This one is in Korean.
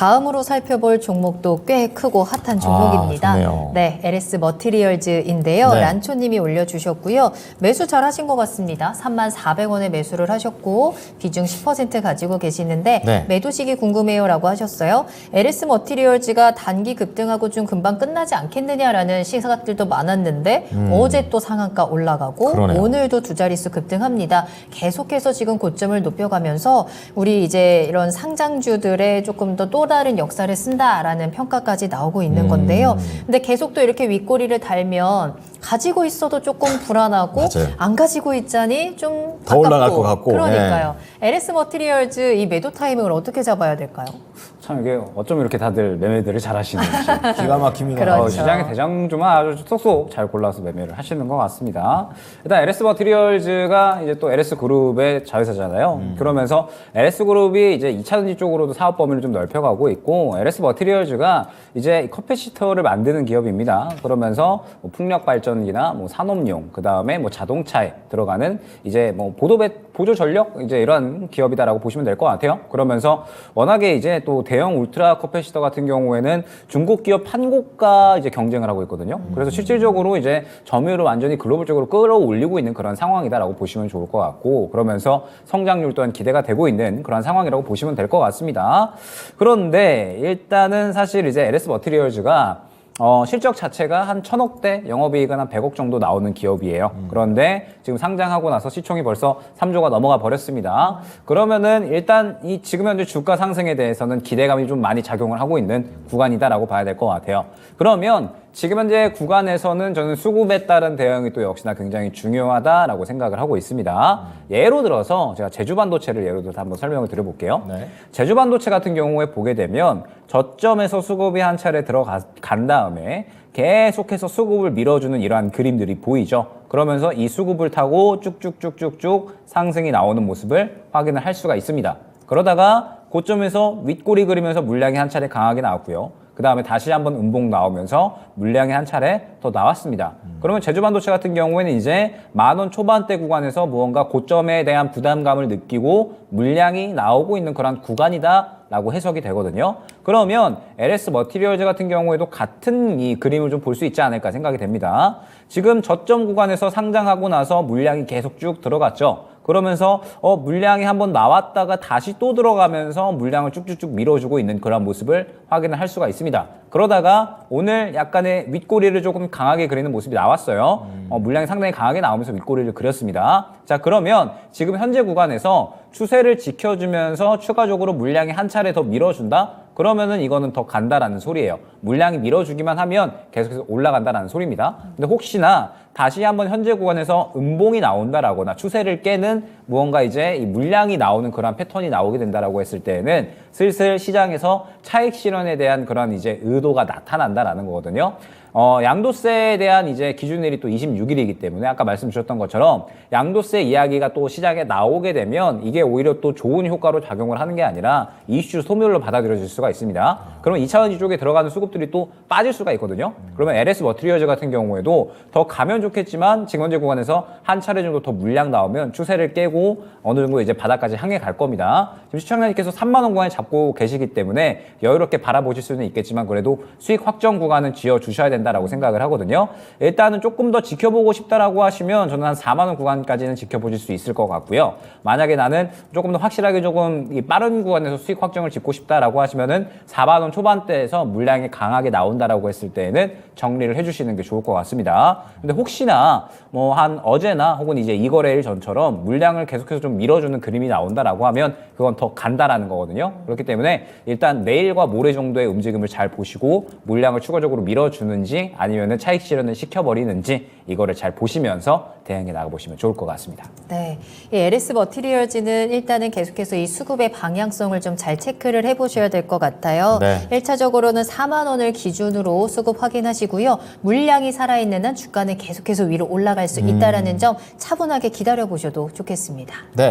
다음으로 살펴볼 종목도 꽤 크고 핫한 종목입니다. 아. 네, LS 머티리얼즈인데요. 네. 란초님이 올려주셨고요. 매수 잘 하신 것 같습니다. 3만 400원에 매수를 하셨고 비중 10% 가지고 계시는데 네. 매도 시기 궁금해요라고 하셨어요. LS 머티리얼즈가 단기 급등하고 좀 금방 끝나지 않겠느냐라는 시각들도 많았는데 어제 또 상한가 올라가고 음. 그러네요. 오늘도 두 자릿수 급등합니다. 계속해서 지금 고점을 높여가면서 우리 이제 이런 상장주들의 조금 더 또 다른 역사를 쓴다라는 평가까지 나오고 있는 음. 건데요. 근데 계속 또 이렇게 윗꼬리를 달면 가지고 있어도 조금 불안하고 맞아요. 안 가지고 있자니 좀 더 올라갈. 것 같고, 그러니까요. LS 머티리얼즈 이 매도 타이밍을 어떻게 잡아야 될까요? 참 이게 어쩜 이렇게 다들 매매들을 잘 하시는지. 기가 막힙니다. 그렇죠. 어, 시장의 대장주만 아주 쏙쏙 잘 골라서 매매를 하시는 것 같습니다. 일단 LS 머티리얼즈가 이제 또 LS 그룹의 자회사잖아요. 그러면서 LS 그룹이 이제 2차전지 쪽으로도 사업 범위를 좀 넓혀가고 있고 LS 머티리얼즈가 이제 커피시터를 만드는 기업입니다. 그러면서 뭐 풍력 발전기나 뭐 산업용, 그 다음에 뭐 자동차에 들어가는 이제 뭐 보도 배, 보조 전력 이제 이런 기업이다라고 보시면 될 것 같아요. 그러면서 워낙에 이제 또 대형 울트라 커피시터 같은 경우에는 중국 기업 판고가 이제 경쟁을 하고 있거든요. 그래서 실질적으로 이제 점유율을 완전히 글로벌적으로 끌어올리고 있는 그런 상황이다라고 보시면 좋을 것 같고 그러면서 성장률 또한 기대가 되고 있는 그런 상황이라고 보시면 될 것 같습니다. 그런데 일단은 사실 이제 LS 머티리얼즈가 어, 실적 자체가 한 천억대, 영업이익은 한 100억 정도 나오는 기업이에요. 그런데 지금 상장하고 나서 시총이 벌써 3조가 넘어가 버렸습니다. 그러면은 일단 이 지금 현재 주가 상승에 대해서는 기대감이 좀 많이 작용을 하고 있는 구간이다라고 봐야 될 것 같아요. 그러면 지금 현재 구간에서는 저는 수급에 따른 대응이 또 역시나 굉장히 중요하다라고 생각을 하고 있습니다. 예로 들어서 제가 제주 반도체를 예로 들어서 한번 설명을 드려볼게요. 네. 제주 반도체 같은 경우에 보게 되면 저점에서 수급이 한 차례 들어간 다음에 계속해서 수급을 밀어주는 이러한 그림들이 보이죠. 그러면서 이 수급을 타고 쭉쭉쭉쭉쭉 상승이 나오는 모습을 확인을 할 수가 있습니다. 그러다가 고점에서 윗꼬리 그리면서 물량이 한 차례 강하게 나왔고요. 그 다음에 다시 한번 음봉 나오면서 물량이 한 차례 더 나왔습니다. 그러면 제주 반도체 같은 경우에는 이제 만원 초반대 구간에서 무언가 고점에 대한 부담감을 느끼고 물량이 나오고 있는 그런 구간이다 라고 해석이 되거든요. 그러면 LS 머티리얼즈 같은 경우에도 같은 이 그림을 좀 볼 수 있지 않을까 생각이 됩니다. 지금 저점 구간에서 상장하고 나서 물량이 계속 쭉 들어갔죠. 그러면서 어 물량이 한번 나왔다가 다시 또 들어가면서 물량을 쭉쭉쭉 밀어주고 있는 그런 모습을 확인을 할 수가 있습니다. 그러다가 오늘 약간의 윗꼬리를 조금 강하게 그리는 모습이 나왔어요. 어, 물량이 상당히 강하게 나오면서 윗꼬리를 그렸습니다. 자 그러면 지금 현재 구간에서 추세를 지켜주면서 추가적으로 물량이 한 차례 더 밀어준다? 그러면은 이거는 더 간다라는 소리예요. 물량이 밀어주기만 하면 계속해서 올라간다라는 소리입니다. 근데 혹시나 다시 한번 현재 구간에서 음봉이 나온다라거나 추세를 깨는 무언가 이제 이 물량이 나오는 그런 패턴이 나오게 된다라고 했을 때는 슬슬 시장에서 차익 실현에 대한 그런 이제 의도가 나타난다라는 거거든요. 어, 양도세에 대한 이제 기준일이 또 26일이기 때문에 아까 말씀 주셨던 것처럼 양도세 이야기가 또 시장에 나오게 되면 이게 오히려 또 좋은 효과로 작용을 하는 게 아니라 이슈 소멸로 받아들여질 수가 있습니다. 그러면 2차원지 쪽에 들어가는 수급 들이 또 빠질 수가 있거든요. 그러면 LS 머티리얼즈 같은 경우에도 더 가면 좋겠지만 현재 구간에서 한 차례 정도 더 물량 나오면 추세를 깨고 어느 정도 이제 바닥까지 향해 갈 겁니다. 지금 시청자님께서 3만 원 구간에 잡고 계시기 때문에 여유롭게 바라보실 수는 있겠지만 그래도 수익 확정 구간은 지어 주셔야 된다라고 생각을 하거든요. 일단은 조금 더 지켜보고 싶다라고 하시면 저는 한 4만 원 구간까지는 지켜보실 수 있을 것 같고요. 만약에 나는 조금 더 확실하게 조금 이 빠른 구간에서 수익 확정을 짓고 싶다라고 하시면은 4만 원 초반대에서 물량이 강하게 나온다라고 했을 때는 정리를 해주시는 게 좋을 것 같습니다. 근데 혹시나 뭐 한 어제나 혹은 이제 이 거래일 전처럼 물량을 계속해서 좀 밀어주는 그림이 나온다라고 하면 그건 더 간다라는 거거든요. 그렇기 때문에 일단 내일과 모레 정도의 움직임을 잘 보시고 물량을 추가적으로 밀어주는지 아니면은 차익 실현을 시켜버리는지 이거를 잘 보시면서 대응해 나가보시면 좋을 것 같습니다. 네, 이 LS 머티리얼즈는 일단은 계속해서 이 수급의 방향성을 좀 잘 체크를 해보셔야 될 것 같아요. 네. 1차적으로는 4만 원을 기준으로 수급 확인하시고요. 물량이 살아있는 한 주가는 계속해서 위로 올라갈 수 있다라는 점 차분하게 기다려 보셔도 좋겠습니다. 네.